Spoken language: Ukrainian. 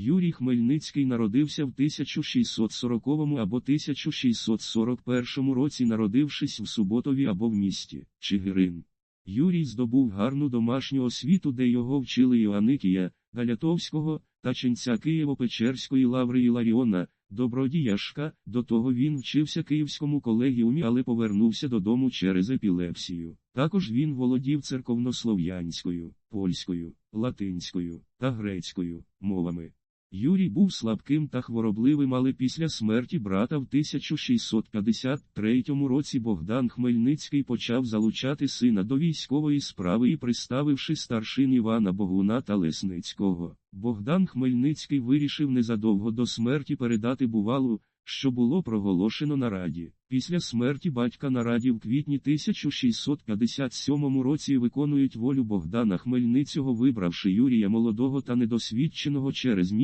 Юрій Хмельницький народився в 1640 або 1641 році, народившись в Суботові або в місті Чигирин. Юрій здобув гарну домашню освіту, де його вчили Іоанникія, Галятовського та ченця Києво-Печерської лаври Іларіона, Добродіяшка, до того він вчився Київському колегіумі, але повернувся додому через епілепсію. Також він володів церковнослов'янською, польською, латинською та грецькою мовами. Юрій був слабким та хворобливим, але після смерті брата в 1653 році Богдан Хмельницький почав залучати сина до військової справи і приставивши старшин Івана Богуна та Лесницького. Богдан Хмельницький вирішив незадовго до смерті передати бувалу, що було проголошено на раді. Після смерті батька на раді в квітні 1657 році виконують волю Богдана Хмельницького, вибравши Юрія молодого та недосвідченого через мі.